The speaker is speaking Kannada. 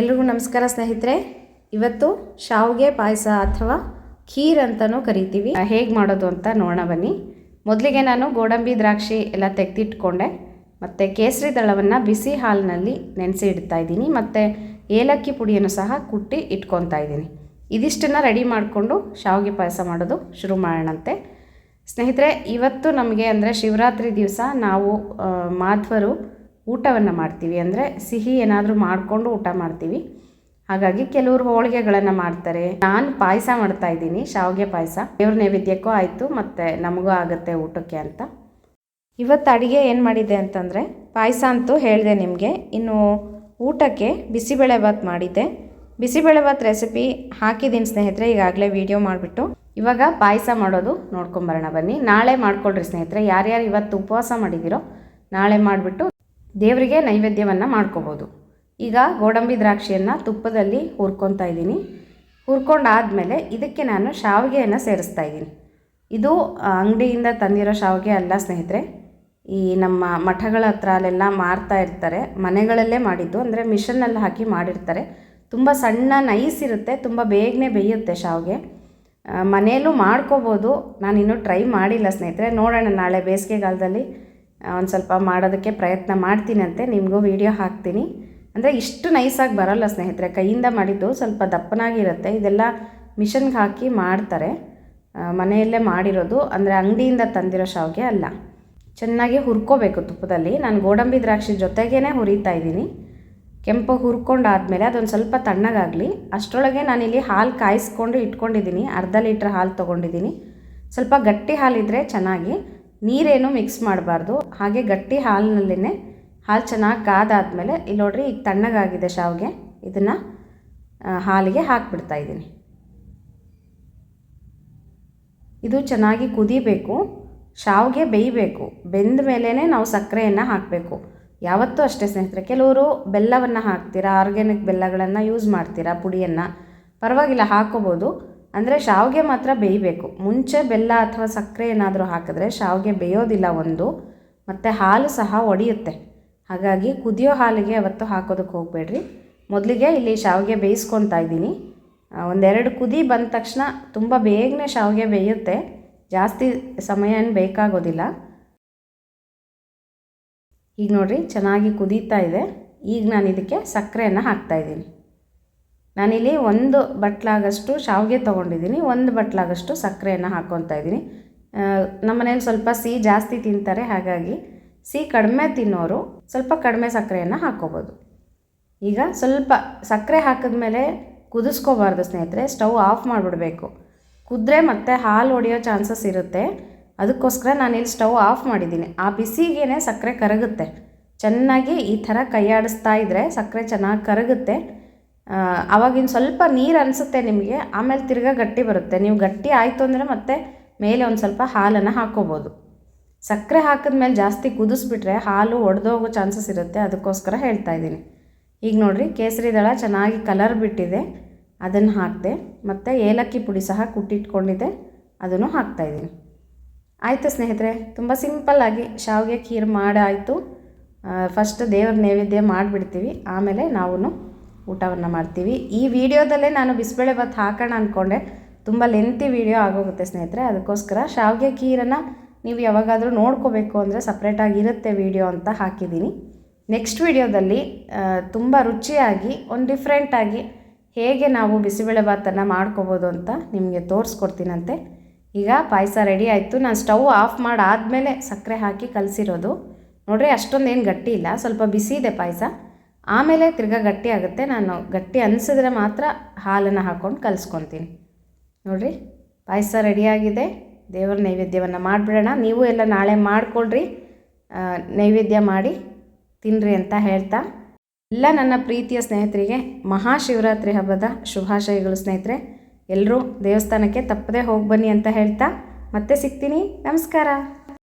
ಎಲ್ರಿಗೂ ನಮಸ್ಕಾರ ಸ್ನೇಹಿತರೆ. ಇವತ್ತು ಶಾವಿಗೆ ಪಾಯಸ ಅಥವಾ ಖೀರ್ ಅಂತಲೂ ಕರಿತೀವಿ. ಹೇಗೆ ಮಾಡೋದು ಅಂತ ನೋಡೋಣ ಬನ್ನಿ. ಮೊದಲಿಗೆ ನಾನು ಗೋಡಂಬಿ, ದ್ರಾಕ್ಷಿ ಎಲ್ಲ ತೆಗೆದಿಟ್ಕೊಂಡೆ. ಮತ್ತು ಕೇಸರಿ ದಳವನ್ನು ಬಿಸಿ ಹಾಲಿನಲ್ಲಿ ನೆನೆಸಿ ಇಡ್ತಾ ಇದ್ದೀನಿ. ಮತ್ತು ಏಲಕ್ಕಿ ಪುಡಿಯನ್ನು ಸಹ ಕುಟ್ಟಿ ಇಟ್ಕೊತಾ ಇದ್ದೀನಿ. ಇದಿಷ್ಟನ್ನು ರೆಡಿ ಮಾಡಿಕೊಂಡು ಶಾವಿಗೆ ಪಾಯಸ ಮಾಡೋದು ಶುರು ಮಾಡೋಣಂತೆ. ಸ್ನೇಹಿತರೆ, ಇವತ್ತು ನಮಗೆ ಅಂದರೆ ಶಿವರಾತ್ರಿ ದಿವಸ ನಾವು ಮಾಧ್ವರು ಊಟವನ್ನು ಮಾಡ್ತೀವಿ ಅಂದರೆ ಸಿಹಿ ಏನಾದರೂ ಮಾಡಿಕೊಂಡು ಊಟ ಮಾಡ್ತೀವಿ. ಹಾಗಾಗಿ ಕೆಲವರು ಹೋಳಿಗೆಗಳನ್ನು ಮಾಡ್ತಾರೆ. ನಾನು ಪಾಯಸ ಮಾಡ್ತಾ ಇದ್ದೀನಿ, ಶಾವಿಗೆ ಪಾಯಸ. ದೇವ್ರ ನೈವೇದ್ಯಕ್ಕೂ ಆಯಿತು, ಮತ್ತು ನಮಗೂ ಆಗುತ್ತೆ ಊಟಕ್ಕೆ ಅಂತ. ಇವತ್ತು ಅಡುಗೆ ಏನು ಮಾಡಿದೆ ಅಂತಂದರೆ, ಪಾಯಸ ಅಂತೂ ಹೇಳಿದೆ ನಿಮಗೆ. ಇನ್ನು ಊಟಕ್ಕೆ ಬಿಸಿಬೇಳೆಭಾತ್ ಮಾಡಿದ್ದೆ. ಬಿಸಿಬೇಳೆಭಾತ್ ರೆಸಿಪಿ ಹಾಕಿದ್ದೀನಿ ಸ್ನೇಹಿತರೆ, ಈಗಾಗಲೇ ವಿಡಿಯೋ ಮಾಡಿಬಿಟ್ಟು. ಇವಾಗ ಪಾಯಸ ಮಾಡೋದು ನೋಡ್ಕೊಂಬರೋಣ ಬನ್ನಿ. ನಾಳೆ ಮಾಡ್ಕೊಳ್ರಿ ಸ್ನೇಹಿತರೆ, ಯಾರ್ಯಾರು ಇವತ್ತು ಉಪವಾಸ ಮಾಡಿದ್ದೀರೋ ನಾಳೆ ಮಾಡಿಬಿಟ್ಟು ದೇವರಿಗೆ ನೈವೇದ್ಯವನ್ನು ಮಾಡ್ಕೋಬೋದು. ಈಗ ಗೋಡಂಬಿ ದ್ರಾಕ್ಷಿಯನ್ನು ತುಪ್ಪದಲ್ಲಿ ಹುರ್ಕೊತಾ ಇದ್ದೀನಿ. ಹುರ್ಕೊಂಡಾದಮೇಲೆ ಇದಕ್ಕೆ ನಾನು ಶಾವಿಗೆಯನ್ನು ಸೇರಿಸ್ತಾ ಇದ್ದೀನಿ. ಇದು ಅಂಗಡಿಯಿಂದ ತಂದಿರೋ ಶಾವಿಗೆ ಅಲ್ಲ ಸ್ನೇಹಿತರೆ. ಈ ನಮ್ಮ ಮಠಗಳ ಹತ್ರ ಅಲ್ಲೆಲ್ಲ ಮಾರ್ತಾ ಇರ್ತಾರೆ. ಮನೆಗಳಲ್ಲೇ ಮಾಡಿದ್ದು. ಅಂದರೆ ಮಿಷನ್ನಲ್ಲಿ ಹಾಕಿ ಮಾಡಿರ್ತಾರೆ. ತುಂಬ ಸಣ್ಣ ನೈಸ್ ಇರುತ್ತೆ. ತುಂಬ ಬೇಗನೆ ಬೇಯುತ್ತೆ ಶಾವಿಗೆ. ಮನೆಯಲ್ಲೂ ಮಾಡ್ಕೋಬೋದು. ನಾನಿನ್ನೂ ಟ್ರೈ ಮಾಡಿಲ್ಲ ಸ್ನೇಹಿತರೆ. ನೋಡೋಣ ನಾಳೆ ಬೇಸಿಗೆಗಾಲದಲ್ಲಿ ಒಂದು ಸ್ವಲ್ಪ ಮಾಡೋದಕ್ಕೆ ಪ್ರಯತ್ನ ಮಾಡ್ತೀನಂತೆ. ನಿಮಗೂ ವಿಡಿಯೋ ಹಾಕ್ತೀನಿ. ಅಂದರೆ ಇಷ್ಟು ನೈಸಾಗಿ ಬರಲ್ಲ ಸ್ನೇಹಿತರೆ. ಕೈಯಿಂದ ಮಾಡಿದ್ದು ಸ್ವಲ್ಪ ದಪ್ಪನಾಗಿರುತ್ತೆ. ಇದೆಲ್ಲ ಮಿಷನ್ಗೆ ಹಾಕಿ ಮಾಡ್ತಾರೆ. ಮನೆಯಲ್ಲೇ ಮಾಡಿರೋದು. ಅಂದರೆ ಅಂಗಡಿಯಿಂದ ತಂದಿರೋ ಶಾವಿಗೆ ಅಲ್ಲ. ಚೆನ್ನಾಗಿ ಹುರ್ಕೋಬೇಕು ತುಪ್ಪದಲ್ಲಿ. ನಾನು ಗೋಡಂಬಿ ದ್ರಾಕ್ಷಿ ಜೊತೆಗೇ ಹುರಿತಾ ಇದ್ದೀನಿ. ಕೆಂಪು ಹುರ್ಕೊಂಡಾದಮೇಲೆ ಅದೊಂದು ಸ್ವಲ್ಪ ತಣ್ಣಗಾಗಲಿ. ಅಷ್ಟರೊಳಗೆ ನಾನಿಲ್ಲಿ ಹಾಲು ಕಾಯಿಸ್ಕೊಂಡು ಇಟ್ಕೊಂಡಿದ್ದೀನಿ. ಅರ್ಧ ಲೀಟ್ರ್ ಹಾಲು ತೊಗೊಂಡಿದ್ದೀನಿ. ಸ್ವಲ್ಪ ಗಟ್ಟಿ ಹಾಲಿದ್ದರೆ ಚೆನ್ನಾಗಿ. ನೀರೇನು ಮಿಕ್ಸ್ ಮಾಡಬಾರ್ದು. ಹಾಗೆ ಗಟ್ಟಿ ಹಾಲಿನಲ್ಲೇ ಹಾಲು ಚೆನ್ನಾಗಿ ಕಾದಾದಮೇಲೆ ಇಲ್ಲಿ ನೋಡ್ರಿ ಈಗ ತಣ್ಣಗಾಗಿದೆ ಶಾವಿಗೆ. ಇದನ್ನು ಹಾಲಿಗೆ ಹಾಕ್ಬಿಡ್ತಾ ಇದ್ದೀನಿ. ಇದು ಚೆನ್ನಾಗಿ ಕುದಿಬೇಕು. ಶಾವಿಗೆ ಬೇಯಬೇಕು. ಬೆಂದ ಮೇಲೇ ನಾವು ಸಕ್ಕರೆಯನ್ನು ಹಾಕಬೇಕು. ಯಾವತ್ತೂ ಅಷ್ಟೇ ಸ್ನೇಹಿತರೆ, ಕೆಲವರು ಬೆಲ್ಲವನ್ನು ಹಾಕ್ತೀರಾ ಆರ್ಗ್ಯಾನಿಕ್ ಬೆಲ್ಲಗಳನ್ನು ಯೂಸ್ ಮಾಡ್ತೀರಾ, ಪುಡಿಯನ್ನು. ಪರವಾಗಿಲ್ಲ ಹಾಕೋಬೋದು ಅಂದರೆ ಶಾವಿಗೆ ಮಾತ್ರ ಬೇಯಬೇಕು. ಮುಂಚೆ ಬೆಲ್ಲ ಅಥವಾ ಸಕ್ಕರೆ ಏನಾದರೂ ಹಾಕಿದ್ರೆ ಶಾವಿಗೆ ಬೇಯೋದಿಲ್ಲ ಒಂದು, ಮತ್ತು ಹಾಲು ಸಹ ಒಡೆಯುತ್ತೆ. ಹಾಗಾಗಿ ಕುದಿಯೋ ಹಾಲಿಗೆ ಅವತ್ತು ಹಾಕೋದಕ್ಕೆ ಹೋಗಬೇಡ್ರಿ. ಮೊದಲಿಗೆ ಇಲ್ಲಿ ಶಾವಿಗೆ ಬೇಯಿಸ್ಕೊತಾ ಇದ್ದೀನಿ. ಒಂದೆರಡು ಕುದಿ ಬಂದ ತಕ್ಷಣ ತುಂಬ ಬೇಗನೆ ಶಾವಿಗೆ ಬೇಯುತ್ತೆ. ಜಾಸ್ತಿ ಸಮಯ ಏನು ಬೇಕಾಗೋದಿಲ್ಲ. ಈಗ ನೋಡಿರಿ, ಚೆನ್ನಾಗಿ ಕುದೀತಾ ಇದೆ. ಈಗ ನಾನು ಇದಕ್ಕೆ ಸಕ್ಕರೆಯನ್ನು ಹಾಕ್ತಾಯಿದ್ದೀನಿ ನಾನಿಲ್ಲಿ ಒಂದು ಬಟ್ಲಾಗಷ್ಟು ಶಾವಿಗೆ ತೊಗೊಂಡಿದ್ದೀನಿ, ಒಂದು ಬಟ್ಲಾಗಷ್ಟು ಸಕ್ಕರೆಯನ್ನು ಹಾಕ್ಕೊತಾ ಇದ್ದೀನಿ. ನಮ್ಮ ಮನೇಲಿ ಸ್ವಲ್ಪ ಸಿಹಿ ಜಾಸ್ತಿ ತಿಂತಾರೆ, ಹಾಗಾಗಿ ಸಿಹಿ ಕಡಿಮೆ ತಿನ್ನೋರು ಸ್ವಲ್ಪ ಕಡಿಮೆ ಸಕ್ಕರೆಯನ್ನು ಹಾಕ್ಕೋಬೋದು. ಈಗ ಸ್ವಲ್ಪ ಸಕ್ಕರೆ ಹಾಕಿದ್ಮೇಲೆ ಕುದಿಸ್ಕೋಬಾರ್ದು ಸ್ನೇಹಿತರೆ, ಸ್ಟವ್ ಆಫ್ ಮಾಡಿಬಿಡಬೇಕು. ಕುದ್ರೆ ಮತ್ತೆ ಹಾಲು ಒಡೆಯೋ ಚಾನ್ಸಸ್ ಇರುತ್ತೆ. ಅದಕ್ಕೋಸ್ಕರ ನಾನಿಲ್ಲಿ ಸ್ಟವ್ ಆಫ್ ಮಾಡಿದ್ದೀನಿ. ಆ ಬಿಸಿಗೇನೆ ಸಕ್ಕರೆ ಕರಗುತ್ತೆ. ಚೆನ್ನಾಗಿ ಈ ಥರ ಕೈಯಾಡಿಸ್ತಾ ಇದ್ದರೆ ಸಕ್ಕರೆ ಚೆನ್ನಾಗಿ ಕರಗುತ್ತೆ. ಆ, ಅವಾಗಿನ ಸ್ವಲ್ಪ ನೀರು ಅನಿಸುತ್ತೆ ನಿಮಗೆ ಆಮೇಲೆ ತಿರ್ಗಾ ಗಟ್ಟಿ ಬರುತ್ತೆ. ನೀವು ಗಟ್ಟಿ ಆಯಿತು ಅಂದರೆ ಮತ್ತೆ ಮೇಲೆ ಒಂದು ಸ್ವಲ್ಪ ಹಾಲನ್ನು ಹಾಕ್ಕೋಬೋದು ಸಕ್ಕರೆ ಹಾಕಿದ್ಮೇಲೆ ಜಾಸ್ತಿ ಕುದಿಸ್ಬಿಟ್ರೆ ಹಾಲು ಒಡೆದೋಗೋ ಚಾನ್ಸಸ್ ಇರುತ್ತೆ ಅದಕ್ಕೋಸ್ಕರ ಹೇಳ್ತಾ ಇದ್ದೀನಿ. ಈಗ ನೋಡಿರಿ ಕೇಸರಿ ದಳ ಚೆನ್ನಾಗಿ ಕಲರ್ ಬಿಟ್ಟಿದೆ ಅದನ್ನು ಹಾಕಿದೆ ಮತ್ತು ಏಲಕ್ಕಿ ಪುಡಿ ಸಹ ಕುಟ್ಟಿಟ್ಕೊಂಡಿದ್ದೆ ಅದನ್ನು ಹಾಕ್ತಾಯಿದ್ದೀನಿ ಆಯಿತು ಸ್ನೇಹಿತರೆ? ತುಂಬ ಸಿಂಪಲ್ಲಾಗಿ ಶಾವಿಗೆ ಖೀರ್ ಮಾಡಾಯಿತು. ಫಸ್ಟ್ ದೇವ್ರ ನೈವೇದ್ಯ ಮಾಡಿಬಿಡ್ತೀವಿ ಆಮೇಲೆ ನಾವು ಊಟವನ್ನು ಮಾಡ್ತೀವಿ. ಈ ವಿಡಿಯೋದಲ್ಲೇ ನಾನು ಬಿಸಿಬೇಳೆ ಬಿಸಿಬೇಳೆಭಾತ್ ಹಾಕೋಣ ಅಂದ್ಕೊಂಡೆ ತುಂಬ ಲೆಂತಿ ವಿಡಿಯೋ ಆಗೋಗುತ್ತೆ ಸ್ನೇಹಿತರೆ. ಅದಕ್ಕೋಸ್ಕರ ಶಾವಿಗೆ ಖೀರನ್ನು ನೀವು ಯಾವಾಗಾದರೂ ನೋಡ್ಕೋಬೇಕು ಅಂದರೆ ಸಪ್ರೇಟಾಗಿ ಇರುತ್ತೆ ವಿಡಿಯೋ ಅಂತ ಹಾಕಿದ್ದೀನಿ. ನೆಕ್ಸ್ಟ್ ವಿಡಿಯೋದಲ್ಲಿ ತುಂಬ ರುಚಿಯಾಗಿ, ಒಂದು ಡಿಫ್ರೆಂಟಾಗಿ ಹೇಗೆ ನಾವು ಬಿಸಿಬೇಳೆ ಭಾತನ್ನು ಮಾಡ್ಕೋಬೋದು ಅಂತ ನಿಮಗೆ ತೋರಿಸ್ಕೊಡ್ತೀನಂತೆ. ಈಗ ಪಾಯಸ ರೆಡಿ ಆಯಿತು. ನಾನು ಸ್ಟವ್ ಆಫ್ ಮಾಡಿ ಆದಮೇಲೆ ಸಕ್ಕರೆ ಹಾಕಿ ಕಲಸಿರೋದು. ನೋಡ್ರಿ, ಅಷ್ಟೊಂದೇನು ಗಟ್ಟಿ ಇಲ್ಲ. ಸ್ವಲ್ಪ ಬಿಸಿ ಇದೆ ಪಾಯಸ. ಆಮೇಲೆ ತಿರ್ಗಾ ಗಟ್ಟಿ ಆಗುತ್ತೆ. ನಾನು ಗಟ್ಟಿ ಅನಿಸಿದ್ರೆ ಮಾತ್ರ ಹಾಲನ್ನು ಹಾಕ್ಕೊಂಡು ಕಲಿಸ್ಕೊತೀನಿ. ನೋಡಿರಿ, ಪಾಯಸ ರೆಡಿಯಾಗಿದೆ ದೇವರ ನೈವೇದ್ಯವನ್ನು ಮಾಡಿಬಿಡೋಣ. ನೀವು ಎಲ್ಲ ನಾಳೆ ಮಾಡಿಕೊಳ್ರಿ. ನೈವೇದ್ಯ ಮಾಡಿ ತಿನ್ನಿರಿ ಅಂತ ಹೇಳ್ತಾ. ಎಲ್ಲ ನನ್ನ ಪ್ರೀತಿಯ ಸ್ನೇಹಿತರಿಗೆ ಮಹಾಶಿವರಾತ್ರಿ ಹಬ್ಬದ ಶುಭಾಶಯಗಳು ಸ್ನೇಹಿತರೆ. ಎಲ್ಲರೂ ದೇವಸ್ಥಾನಕ್ಕೆ ತಪ್ಪದೇ ಹೋಗಿ ಬನ್ನಿ ಅಂತ ಹೇಳ್ತಾ. ಮತ್ತೆ ಸಿಗ್ತೀನಿ. ನಮಸ್ಕಾರ.